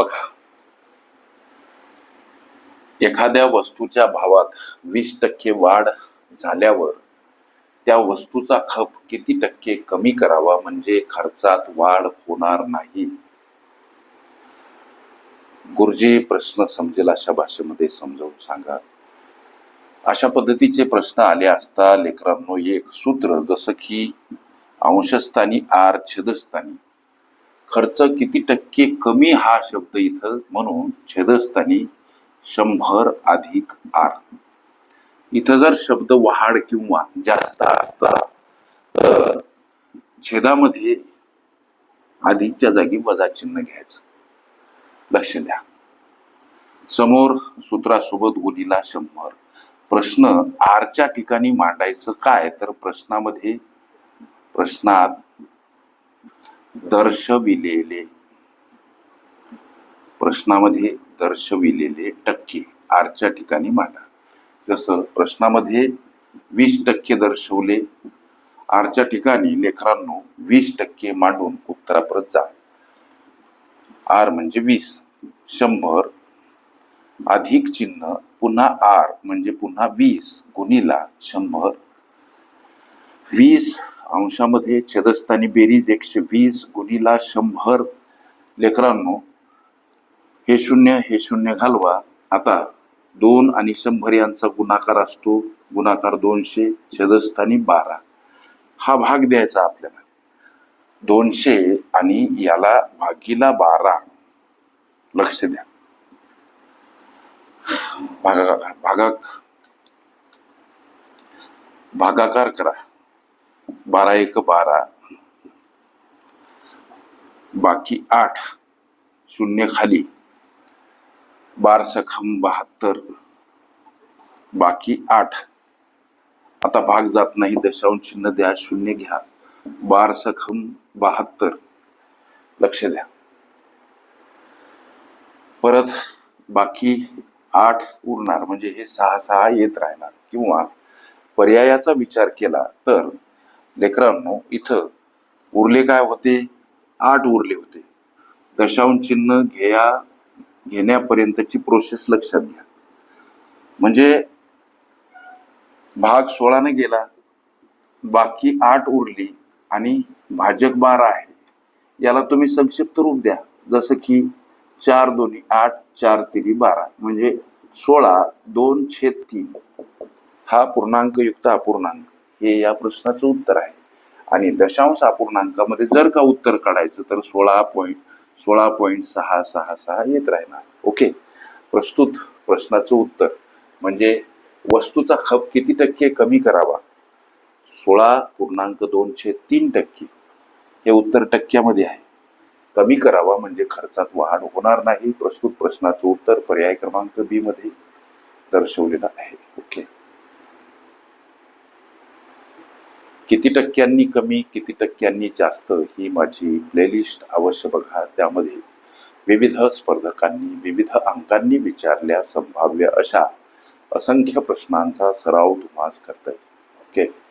बघा. एखाद्या वस्तूच्या भावात वीस टक्के वाढ झाल्यावर त्या वस्तूचा खप किती टक्के कमी करावा म्हणजे खर्चात वाढ होणार नाही? गुरुजी प्रश्न समजेल अशा भाषेमध्ये समजावून सांगा. अशा पद्धतीचे प्रश्न आले असता लेकरांनो एक सूत्र जसं की अंशस्थानी आर छेदस्थानी. खर्च किती टक्के कमी हा शब्द इथं म्हणून छेदस्थानी शंभर अधिक आर. इथं जर शब्द वाढ किंवा जास्त असता तर छेदामध्ये अधिकच्या जागी वजा चिन्ह घ्यायचं. लक्ष द्या. समोर सूत्रासोबत गुणीला शंभर. प्रश्न आरच्या ठिकाणी मांडायचं काय? तर प्रश्नामध्ये प्रश्नात दर्शविलेले. प्रश्नामध्ये दर्शविलेले टक्के. आरच्या ठिकाणी मांडा. जसं प्रश्नामध्ये वीस टक्के दर्शवले आरच्या ठिकाणी लेकरांनो वीस टक्के मांडून उत्तरापर्यंत जा. आर म्हणजे वीस शंभर. अधिक चिन्ह पुन्हा आर म्हणजे पुन्हा वीस गुणीला शंभर. वीस अंशामध्ये छेदस्थानी बेरीज एकशे वीस गुणीला शंभर. लेकरांनो हे शून्य हे शून्य घालवा. आता दोन आणि शंभर यांचा गुणाकार असतो. गुणाकार दोनशे छेदस्थानी बारा. हा भाग द्यायचा आपल्याला. दोनशे आणि याला भागीला बारा. लक्ष द्या. भागाकार भागाकार. करा. बारा एक बारा. बाकी आठ शून्य खाली. बार सखम बहात्तर. बाकी आठ. आता भाग जात नाही दशांश चिन्ह द्या शून्य घ्या. बार सखम बहात्तर. लक्ष द्या. परत बाकी आठ उरणार म्हणजे हे सहा सहा येत राहणार. किंवा पर्यायाचा विचार केला तर लेकरांनो इथं उरले काय होते? आठ उरले होते. दशांश चिन्ह घ्या घेण्यापर्यंतची प्रोसेस लक्षात घ्या. म्हणजे भाग सोळाने गेला बाकी आठ उरली आणि भाजक बारा आहे. याला तुम्ही संक्षिप्त रूप द्या. जसं की चार दोन्ही आठ चार तिरी बारा. म्हणजे सोळा दोन छेद तीन. हा पूर्णांक युक्त अपूर्णांक. हे या प्रश्नाचं उत्तर आहे. आणि दशांश अपूर्णांकामध्ये जर का उत्तर काढायचं तर सोळा पॉईंट सोळा पॉईंट सहा सहा सहा येत राहणार. ओके? प्रस्तुत प्रश्नाचं उत्तर. म्हणजे वस्तूचा खप किती टक्के कमी करावा? सोळा पूर्णांक दोनशे तीन टक्के. हे उत्तर टक्क्यामध्ये आहे. कमी करावा म्हणजे खर्चात वाढ होणार नाही. प्रस्तुत प्रश्नाचं उत्तर पर्याय क्रमांक बी मध्ये दर्शवलेलं आहे ओके किती टक्क्यांनी कमी किती टक्क्यांनी जास्त ही माझी प्लेलिस्ट अवश्य बघा. त्यामध्ये विविध स्पर्धकांनी विविध अंकांनी विचारल्या संभाव्य अशा असंख्य प्रश्नांचा सराव तुम्हाला करता येईल. ओके